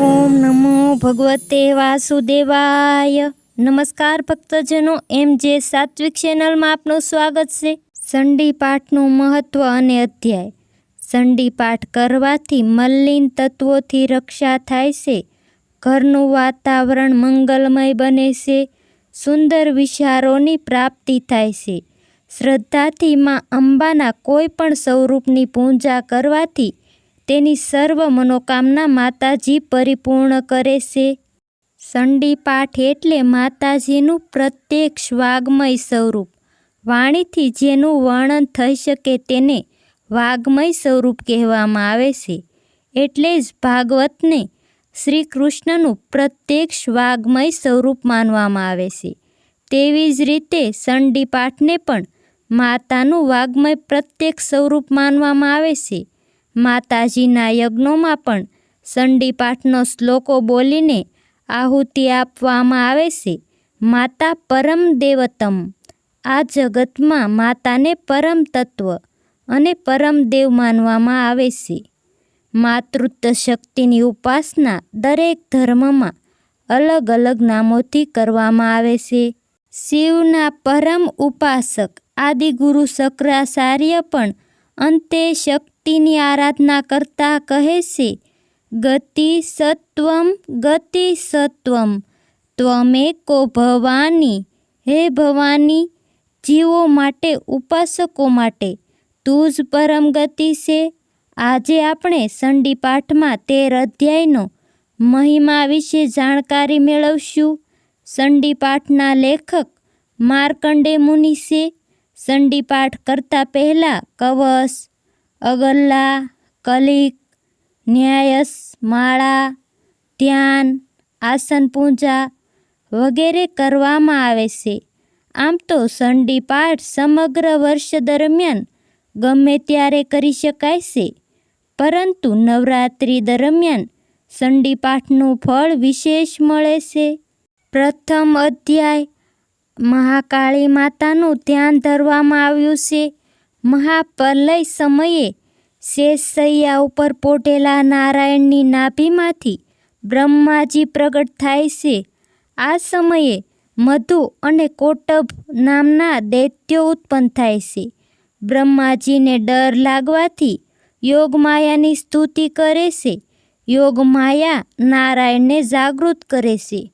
ઓમ નમો ભગવતે વાસુદેવાય. નમસ્કાર ભક્તજનો, એમ જે સાત્વિક ચેનલમાં આપનું સ્વાગત છે. સંડી પાઠનું મહત્વ અને અધ્યાય. સંડી પાઠ કરવાથી મલિન તત્વોથી રક્ષા થાય છે. ઘરનું વાતાવરણ મંગલમય બને છે. સુંદર વિચારોની પ્રાપ્તિ થાય છે. શ્રદ્ધાથી માં અંબાના કોઈ પણ સ્વરૂપની પૂજા કરવાથી તેની સર્વ મનોકામના માતાજી પરિપૂર્ણ કરે છે. સંડી પાઠ એટલે માતાજીનું પ્રત્યેક વાગ્મય સ્વરૂપ. વાણીથી જેનું વર્ણન થઈ શકે તેને વાગ્મય સ્વરૂપ કહેવામાં આવે છે. એટલે જ ભાગવતને શ્રી કૃષ્ણનું પ્રત્યેક વાગ્મય સ્વરૂપ માનવામાં આવે છે. તેવી જ રીતે સંડી પાઠને પણ માતાનું વાગ્મય પ્રત્યક્ષ સ્વરૂપ માનવામાં આવે છે. માતાજીના યજ્ઞોમાં પણ સંડી પાઠનો શ્લોકો બોલીને આહુતિ આપવામાં આવે છે, માતા પરમ દેવતમ, આ જગતમાં માતાને પરમ તત્વ અને પરમ દેવ માનવામાં આવે છે. માતૃત્વ શક્તિની ઉપાસના દરેક ધર્મમાં અલગ અલગ નામોથી કરવામાં આવે છે. શિવના પરમ ઉપાસક આદિગુરુ શંકરાચાર્ય પણ અંતે શક્તિની આરાધના કરતા કહે છે, ગતિ સત્વમ ગતિ સત્વમ, ત્વમેકો ભવાની, હે ભવાની, જીવો માટે, ઉપાસકો માટે, તું જ પરમ ગતિ છે. આજે આપણે સંડી પાઠમાં તેર અધ્યાયનો મહિમા વિશે જાણકારી મેળવશું. સંડી પાઠના લેખક માર્કંડે મુનિ છે. સંડી પાઠ કરતા પહેલાં કવસ અગલ્લા કલિક, ન્યાયસ, માળા, ધ્યાન, આસન પૂજા વગેરે કરવામાં આવે છે. આમ તો સંડી પાઠ સમગ્ર વર્ષ દરમિયાન ગમે ત્યારે કરી શકાય છે. પરંતુ નવરાત્રિ દરમિયાન સંડી પાઠનું ફળ વિશેષ મળે છે. પ્રથમ અધ્યાય, મહાકાળી માતાનું ધ્યાન ધરવામાં આવ્યું છે. મહાપ્રલય સમયે શેષસૈયા ઉપર પોટેલા નારાયણની નાભીમાંથી બ્રહ્માજી પ્રગટ થાય છે. આ સમયે મધુ અને કોટભ નામના દૈત્યો ઉત્પન્ન થાય છે. બ્રહ્માજીને ડર લાગવાથી યોગમાયાની સ્તુતિ કરે છે. યોગમાયા નારાયણને જાગૃત કરે છે.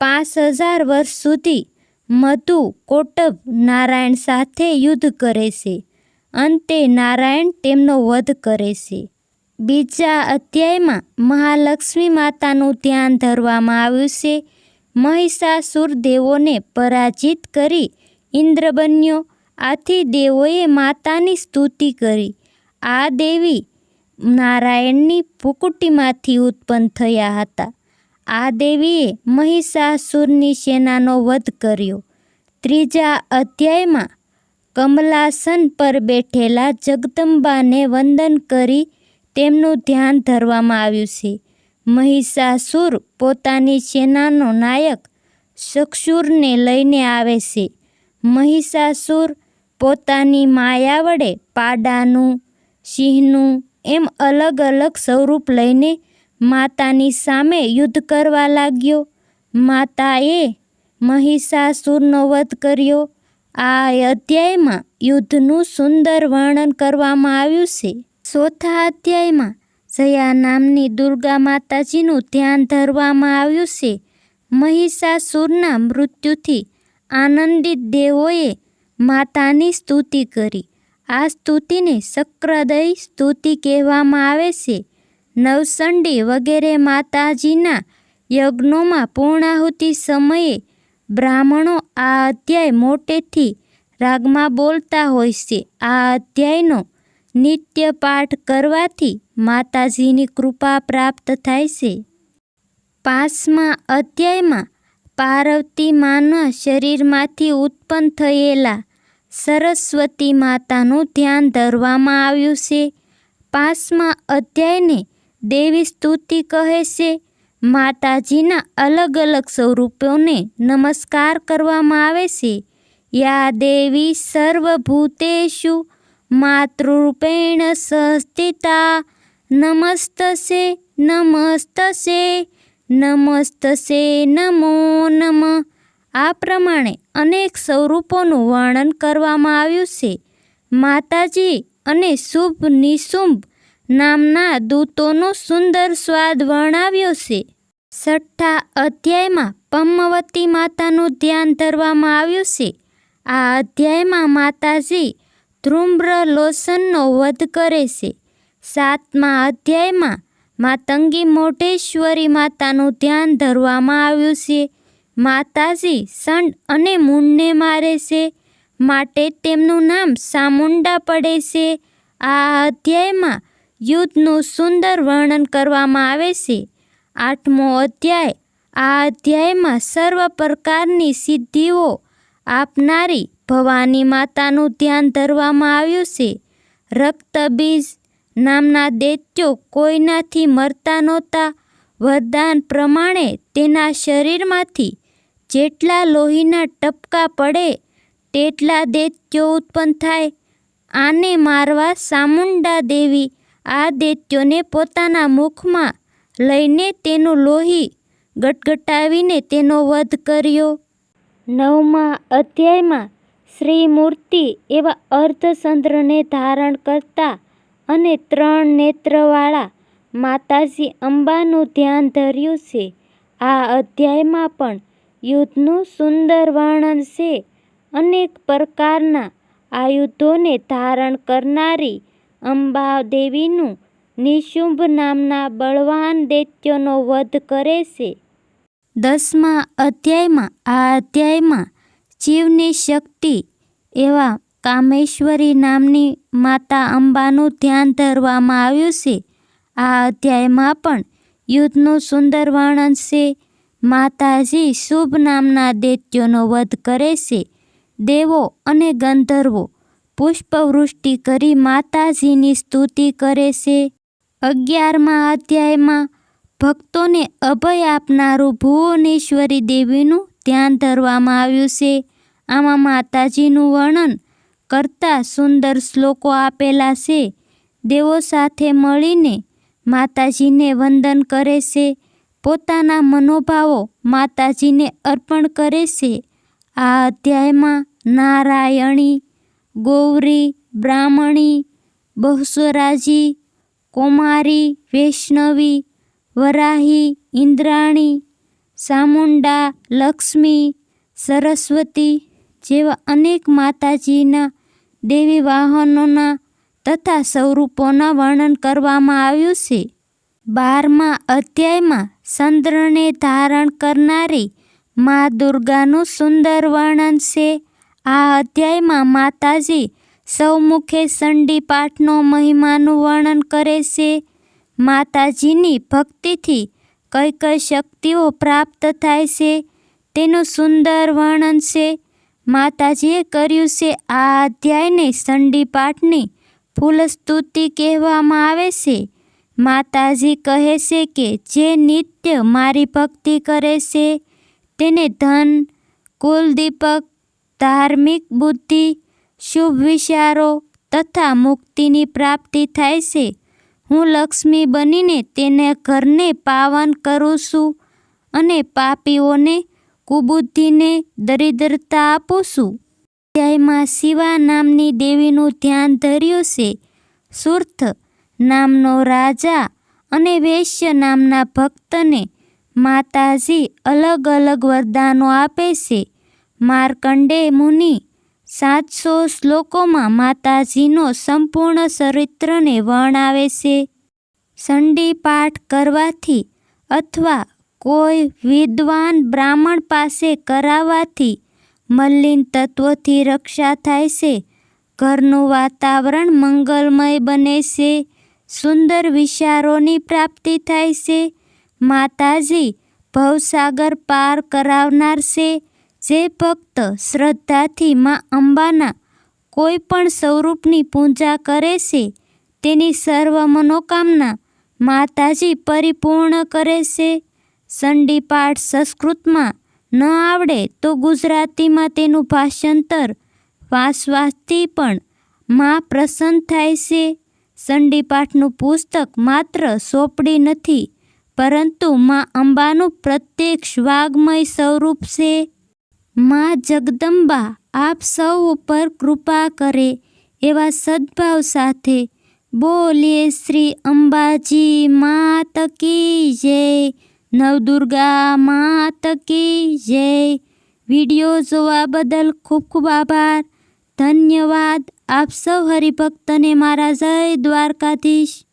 પાંચ હજાર વર્ષ સુધી મધુ, કોટભ, નારાયણ સાથે યુદ્ધ કરે છે. અંતે નારાયણ તેમનો વધ કરે છે. બીજા અધ્યાયમાં મહાલક્ષ્મી માતાનું ધ્યાન ધરવામાં આવ્યું છે. મહિષાસુર દેવોને પરાજિત કરી ઇન્દ્ર બન્યો. આથી દેવોએ માતાની સ્તુતિ કરી. આ દેવી નારાયણની ભૂકુટીમાંથી ઉત્પન્ન થયા હતા. આ દેવીએ મહિષાસુરની સેનાનો વધ કર્યો. ત્રીજા અધ્યાયમાં કમલાસન પર બેઠેલા જગદંબાને વંદન કરી તેમનું ધ્યાન ધરવામાં આવ્યું છે. મહિષાસુર પોતાની સેનાનો નાયક શક્ષુરને લઈને આવે છે. મહિષાસુર પોતાની માયા વડે પાડાનું, સિંહનું એમ અલગ અલગ સ્વરૂપ લઈને માતાની સામે યુદ્ધ કરવા લાગ્યો. માતાએ મહિષાસુરનો વધ કર્યો. આ અધ્યાયમાં યુદ્ધનું સુંદર વર્ણન કરવામાં આવ્યું છે. ચોથા અધ્યાયમાં જયા નામની દુર્ગા માતાજીનું ધ્યાન ધરવામાં આવ્યું છે. મહિષાસુરના મૃત્યુથી આનંદિત દેવોએ માતાની સ્તુતિ કરી. આ સ્તુતિને શક્રદય સ્તુતિ કહેવામાં આવે છે. નવસંડી વગેરે માતાજીના યજ્ઞોમાં પૂર્ણાહુતિ સમયે બ્રાહ્મણો આ અધ્યાય મોટેથી રાગમાં બોલતા હોય છે. આ અધ્યાયનો નિત્ય પાઠ કરવાથી માતાજીની કૃપા પ્રાપ્ત થાય છે. પાંચમા અધ્યાયમાં પાર્વતી માના શરીરમાંથી ઉત્પન્ન થયેલા સરસ્વતી માતાનું ધ્યાન ધરવામાં આવ્યું છે. પાંચમા અધ્યાયને દેવી સ્તુતિ કહે છે. માતાજીના અલગ અલગ સ્વરૂપોને નમસ્કાર કરવામાં આવે છે. યા દેવી સર્વભૂતેશુ માતૃરૂપેણ સંસ્થિતા નમસ્તસે નમસ્તસે નમસ્તસે નમો નમ. આ પ્રમાણે અનેક સ્વરૂપોનું વર્ણન કરવામાં આવ્યું છે. માતાજી અને શુભ નિશુંભ નામના દૂતોનો સુંદર સ્વાદ વર્ણવ્યો છે. છઠ્ઠા અધ્યાયમાં પમ્મવતી માતાનું ધ્યાન ધરવામાં આવ્યું છે. આ અધ્યાયમાં માતાજી ધ્રુમ્ર લોસનનો વધ કરે છે. સાતમા અધ્યાયમાં માતંગી મોઢેશ્વરી માતાનું ધ્યાન ધરવામાં આવ્યું છે. માતાજી સંડ અને મૂળને મારે છે. માટે તેમનું નામ સામુંડા પડે છે. આ અધ્યાયમાં યુદ્ધનું સુંદર વર્ણન કરવામાં આવે છે. આઠમો અધ્યાય. આ અધ્યાયમાં સર્વ પ્રકારની સિદ્ધિઓ આપનારી ભવાની માતાનું ધ્યાન ધરવામાં આવ્યું છે. રક્તબીજ નામના દૈત્યો કોઈનાથી મરતા નહોતા. વરદાન પ્રમાણે તેના શરીરમાંથી જેટલા લોહીના ટપકા પડે તેટલા દૈત્યો ઉત્પન્ન થાય. આને મારવા સામુંડા દેવી આ પોતાના મુખમાં લઈને તેનું લોહી ગટગટાવીને તેનો વધ કર્યો. નવમા અધ્યાયમાં શ્રી મૂર્તિ એવા અર્ધચંદ્રને ધારણ કરતા અને ત્રણ નેત્રવાળા માતાજી અંબાનું ધ્યાન ધર્યું છે. આ અધ્યાયમાં પણ યુદ્ધનું સુંદર વર્ણન છે. અનેક પ્રકારના આયુધોને ધારણ કરનારી અંબા દેવીનું નિશુંભ નામના બળવાન દૈત્યનો વધ કરે છે. દસમા અધ્યાયમાં, આ અધ્યાયમાં જીવની શક્તિ એવા કામેશ્વરી નામની માતા અંબાનું ધ્યાન ધરવામાં આવ્યું છે. આ અધ્યાયમાં પણ યુદ્ધનું સુંદર વર્ણન છે. માતાજી શુભ નામના દૈત્યોનો વધ કરે છે. દેવો અને ગંધર્વો પુષ્પવૃષ્ટિ કરી માતાજીની સ્તુતિ કરે છે. અગિયારમા અધ્યાયમાં ભક્તોને અભય આપનારું ભુવનેશ્વરી દેવીનું ધ્યાન ધરવામાં આવ્યું છે. આમાં માતાજીનું વર્ણન કરતા સુંદર શ્લોકો આપેલા છે. દેવો સાથે મળીને માતાજીને વંદન કરે છે. પોતાના મનોભાવો માતાજીને અર્પણ કરે છે. આ અધ્યાયમાં નારાયણી ગૌરી, બ્રાહ્મણી બહુસ્વરાજી કૌમારી, વૈષ્ણવી, વરાહી, ઇન્દ્રાણી સામુંડા લક્ષ્મી, સરસ્વતી જેવા અનેક માતાજીના દેવી વાહનોના તથા સ્વરૂપોના વર્ણન કરવામાં આવ્યું છે. બારમા અધ્યાયમાં ચંદ્રને ધારણ કરનારી મા દુર્ગાનું સુંદર વર્ણન છે. આ અધ્યાયમાં માતાજી સૌમુખે સંડી પાઠનો મહિમાનું વર્ણન કરે છે. માતાજીની ભક્તિથી કઈ કઈ શક્તિઓ પ્રાપ્ત થાય છે તેનું સુંદર વર્ણન છે. માતાજીએ કર્યું છે આ અધ્યાયને સંડી પાઠની ફૂલસ્તુતિ કહેવામાં આવે છે. માતાજી કહે છે કે જે નિત્ય મારી ભક્તિ કરે છે તેને ધન, કુલદીપક ધાર્મિક બુદ્ધિ, શુભ વિચારો તથા મુક્તિની પ્રાપ્તિ થાય છે. હું લક્ષ્મી બનીને તેને ઘરને પાવન કરું છું અને પાપીઓને, કુબુદ્ધિને દરિદ્રતા આપું છું. અધ્યાયમાં શિવા નામની દેવીનું ધ્યાન ધર્યું છે. સુર્થ નામનો રાજા અને વૈશ્ય નામના ભક્તને માતાજી અલગ અલગ વરદાનો આપે છે. માર્કંડે મુનિ, સાતસો શ્લોકોમાં માતાજીનો સંપૂર્ણ ચરિત્રને વર્ણવે છે. સંડી પાઠ કરવાથી અથવા કોઈ વિદ્વાન બ્રાહ્મણ પાસે કરાવવાથી મલિન તત્વોથી રક્ષા થાય છે. ઘરનું વાતાવરણ મંગલમય બને છે. સુંદર વિચારોની પ્રાપ્તિ થાય છે. માતાજી ભવસાગર પાર કરાવનાર છે. જે ભક્ત શ્રદ્ધાથી મા અંબાના કોઈ પણ સ્વરૂપની પૂજા કરે છે, તેની સર્વ મનોકામના માતાજી પરિપૂર્ણ કરે છે. ચંડી પાઠ સંસ્કૃતમાં ન આવડે તો ગુજરાતીમાં તેનું ભાષાંતર વાંચવાથી પણ માં પ્રસન્ન થાય છે. ચંડીપાઠનું પુસ્તક માત્ર સોપડી નથી, પરંતુ માં અંબાનું પ્રત્યક્ષ વાગ્મય સ્વરૂપ છે. માં જગદંબા આપ સૌ ઉપર કૃપા કરે એવા સદભાવ સાથે બોલીએ શ્રી અંબાજી માત કી જય, નવદુર્ગા માત કી જય. વીડિયો જોવા બદલ ખૂબ ખૂબ આભાર. ધન્યવાદ. આપ સૌ હરિભક્તને મારા જય દ્વારકાધીશ.